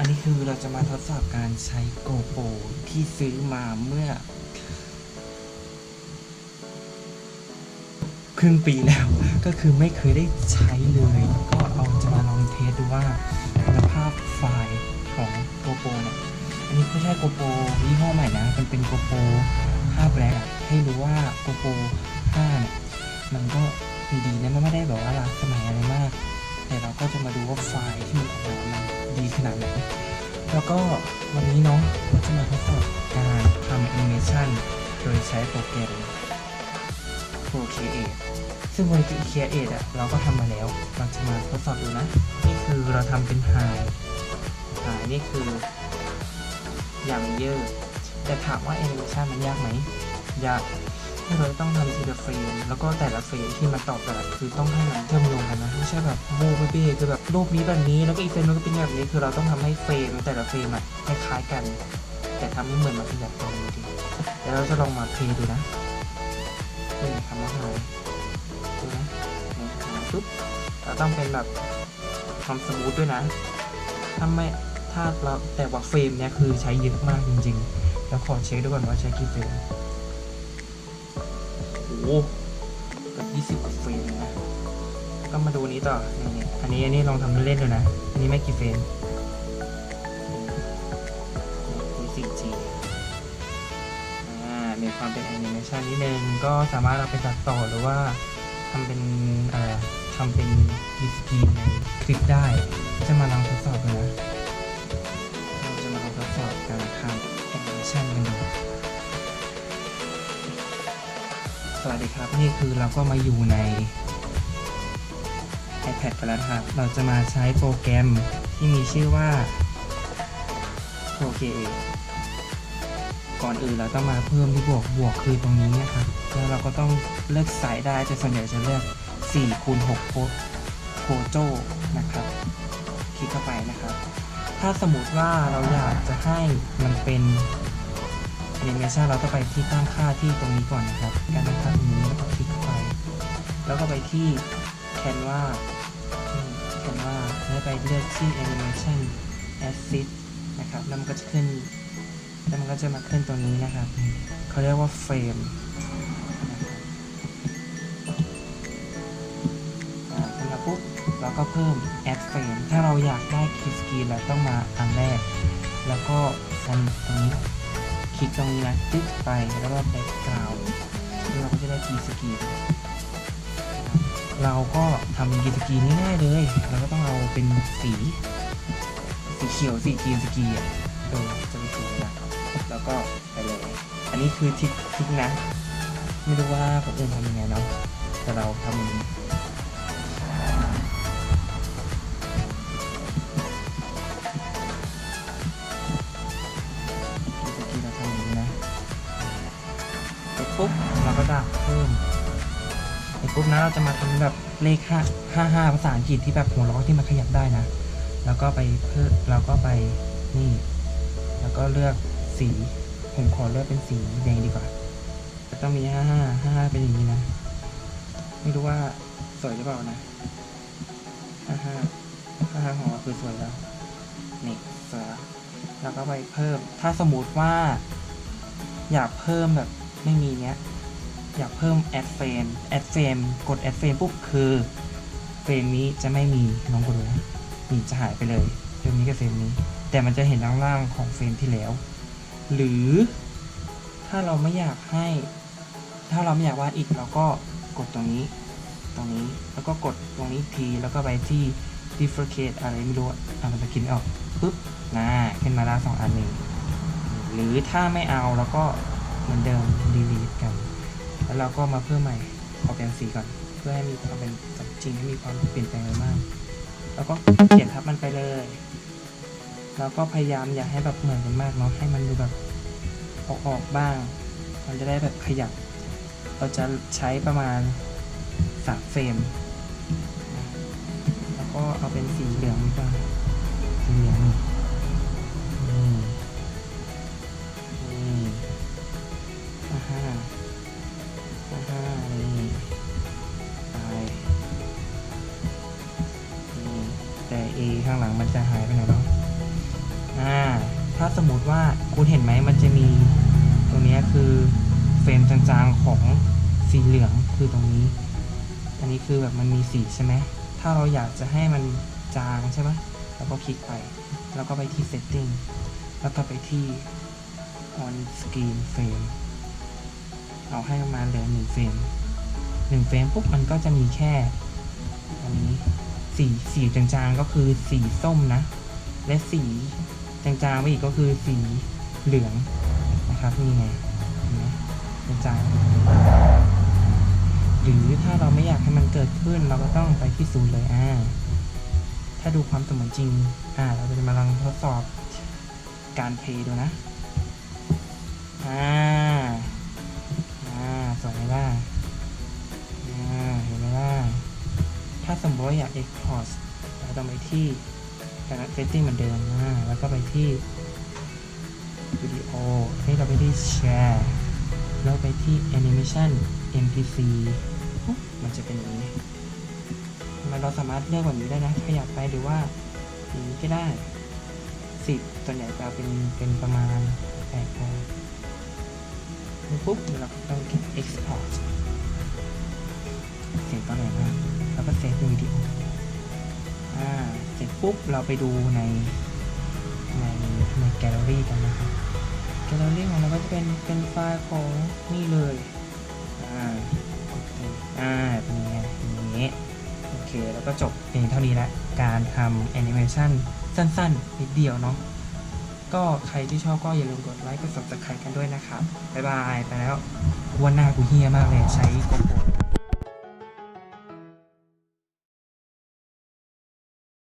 อันนี้คือเราจะมาทดสอบการใช้โกโปรที่ซื้อมาเมื่อ ครึ่งปีแล้ว ก็คือไม่เคยได้ใช้เลย ก็เอาจะมาลองเทสดูว่าคุณภาพไฟล์ของโกโปรเนี่ย อันนี้ไม่ใช่โกโปรยี่ห้อใหม่นะ มันเป็นโกโปร5แบล็กอะให้รู้ว่าโกโปร5เนี่ยมันก็ดีๆนะมันไม่ได้แบบว่าล้าสมัยอะไรมาก แต่เราก็จะมาดูว่าไฟล์ที่มัน ดีขนาดไหน แล้วก็วันนี้เนาะเราจะมาทดสอบการทำแอนิเมชันโดยใช้โปรแกรม Procreate ซึ่ง Procreate อะเราก็ทำมาแล้ว เราจะมาทดสอบดูนะ นี่คือเราทำเป็น High High นี่คืออย่างเยอะแต่ถามว่าแอนิเมชันมันยากไหมยาก ที่เราต้องทำทีละเฟรมแล้วก็แต่ละเฟรมที่มันต่อกันคือต้องให้มันเชื่อมโยงกันนะไม่ใช่แบบโบเบเบ้คือแบบรูปนี้แบบนี้แล้วก็อีกเฟรมนึงก็เป็นแบบนี้คือเราต้องทำให้เฟรมแต่ละเฟรมอะคล้ายๆกัน แต่ทำให้เหมือนมันเป็นแบบตรงนี้ดีเดี๋ยวเราจะลองมาเพลย์ดูนะนี่ทำมาหายดูนะนี่ปุ๊บเราต้องเป็นแบบควาสมูทด้วยนะถ้าไม่ถ้าเราแต่ว่าเฟรมเนี่ยคือใช้เยอะมากจริงๆ แล้วขอเช็คดูก่อนว่าใช้กี่เฟรม กือบยี่สิบกว่าเฟรมนะก็มาดูนี้ต่อนี่อันนี้อันนี้ลองทำเล่นๆดูนะ อันนี้ไม่กี่เฟรมนี่สี่จีอ่ามีความเป็นแอนิเมชันนิดนึงก็สามารถเอาไปตัดต่อหรือว่าทำเป็นทำเป็นดีสกีนในคลิปได้ จะมาลองทดสอบดูนะ วัสดีครับ นี่คือเราก็มาอยู่ใน iPad กันแล้วครับ เราจะมาใช้โปรแกรมที่มีชื่อว่า Procreate ก่อนอื่นเราต้องมาเพิ่มที่บวกบวกคือตรงนี้นะครับ แล้วเราก็ต้องเลือกสายได้แต่ส่วนใหญ่จะเลือก4คูณ6โพโพโจนะครับ คลิกเข้าไปนะครับ ถ้าสมมติว่าเราอยากจะให้มันเป็น เมชันเราต้องไปที่ตั้งค่าที่ตรงนี้ก่อนนะครับ การตั้งค่าตรงนี้แล้วก็คลิกเข้าไป แล้วก็ไปที่ Canva Canva แล้วไปเลือกที่ Animation Assist นะครับแล้วมันก็จะขึ้นแล้วมันก็จะมาขึ้นตรงนี้นะครับ เขาเรียกว่าเฟรมขึ้นมาปุ๊บเราก็เพิ่ม add frame ถ้าเราอยากได้ key screen เราต้องมาอันแรก แล้วก็อันตรงนี้ ลิกตรงนี้นะติ๊กไปแล้วก็แบ็กกราวด์เราก็จะได้กีสกีเราก็ทำกีสกีง่ายๆเลยเราก็ต้องเอาเป็นสีสีเขียวสีกีสกีอะเออจะเป็นสีนะแล้วก็ไปเลย อันนี้คือทิกทิกนะ ไม่รู้ว่าคนอื่นทำยังไงเนาะแต่เราทำ ราก็จะเพิ่มเสร็จปุ๊บนะเราจะมาทำแบบเลขห้าห้าห้าภาษาอังกฤษที่แบบหัวล้อที่มันขยับได้นะ แล้วก็ไปเพิ่มเราก็ไปนี่ แล้วก็เลือกสี ผมขอเลือกเป็นสีแดงดีกว่าต้องมีห้าห้าห้าห้าเป็นอย่างนี้นะ ไม่รู้ว่าสวยหรือเปล่านะห้าห้าห้าห้าของเราคือสวยแล้วนี่สวยแล้วแล้วก็ไปเพิ่ม ถ้าสมมติว่า อยากเพิ่มแบบไม่มีเนี้ย อยากเพิ่ม add frame add frame กด add frame ปุ๊บคือเฟรมนี้จะไม่มีน้องกดดูนะนี่จะหายไปเลยเฟรมนี้กับเฟรมนี้ แต่มันจะเห็นล่างๆของเฟรมที่แล้ว หรือถ้าเราไม่อยากให้ ถ้าเราไม่อยากวาดอีกเราก็กดตรงนี้ ตรงนี้แล้วก็กดตรงนี้อีกทีแล้วก็ไปที่ differentiate อะไรไม่รู้อะอะมันจะคิดไม่ออกปุ๊บนะขึ้นมาแล้วสองอันนึงหรือถ้าไม่เอาเราก็เหมือนเดิม delete กัน แล้วเราก็มาเพิ่มใหม่ขอเป็นสีก่อน เพื่อให้มีความเป็นจริงให้มีความเปลี่ยนแปลงมาก แล้วก็เขียนทับมันไปเลย แล้วก็พยายามอย่าให้แบบเหมือนกันมากเนาะให้มันดูแบบออกออกบ้าง มันจะได้แบบขยับ เราจะใช้ประมาณสามเฟรม แล้วก็เอาเป็นสีเหลืองดีกว่าสีเหลือง สมมติว่าคุณเห็นไหมมันจะมีตรงนี้คือเฟรมจางๆของสีเหลืองคือตรงนี้ อันนี้คือแบบมันมีสีใช่ไหมถ้าเราอยากจะให้มันจางใช่ไหมเราก็คลิกไป แล้วก็ไปที่ setting แล้วก็ไปที่ on screen frame เอาให้ประมาณเหลือหนึ่งเฟรมหนึ่งเฟรมปุ๊บมันก็จะมีแค่ อันนี้สีสีจางๆก็คือสีส้มนะ และสี จางๆไปอีกก็คือสีเหลืองนะครับนี่ไงเห็นไหมจางๆหรือถ้าเราไม่อยากให้มันเกิดขึ้นเราก็ต้องไปที่ศูนย์เลยอ่าถ้าดูความเสมือนจริงอ่าเราจะมาลองทดสอบการเพย์ดูนะอ่าอ่าสวยไหมล่ะอ่าเห็นไหมล่ะถ้าสมมติว่าอยาก export เราต้องไปที่ การ setting เหมือนเดิมอ่าแล้วก็ไปที่วิดีโอให้เราไปที่ share แล้วไปที่ animation mpc มันจะเป็นอย่างนี้มันเราสามารถเลือกแบบนี้ได้นะขยับไปหรือว่าอย่างนี้ก็ได้สิบส่วนใหญ่จะเอาเป็นเป็นประมาณแปดพอปุ๊บเราก็ต้องคลิก export เสียงตอนไหนมาแล้วก็เซฟวิดีโอ อ่าเสร็จปุ๊บเราไปดูในในในแกลเลอรี่กันนะครับแกลเลอรี่ของเราก็จะเป็นเป็นไฟล์ของนี่เลยอ่าอ่าเป็นยังไงอย่างนี้โอเคแล้วก็จบเพียงเท่านี้ละการทำแอนิเมชันสั้นๆนิดเดียวเนาะก็ใครที่ชอบก็อย่าลืมกดไลค์กด subscribe กันด้วยนะครับ บ๊ายบาย ไปแล้ววันหน้ากูเฮียมากเลยใช้กโปร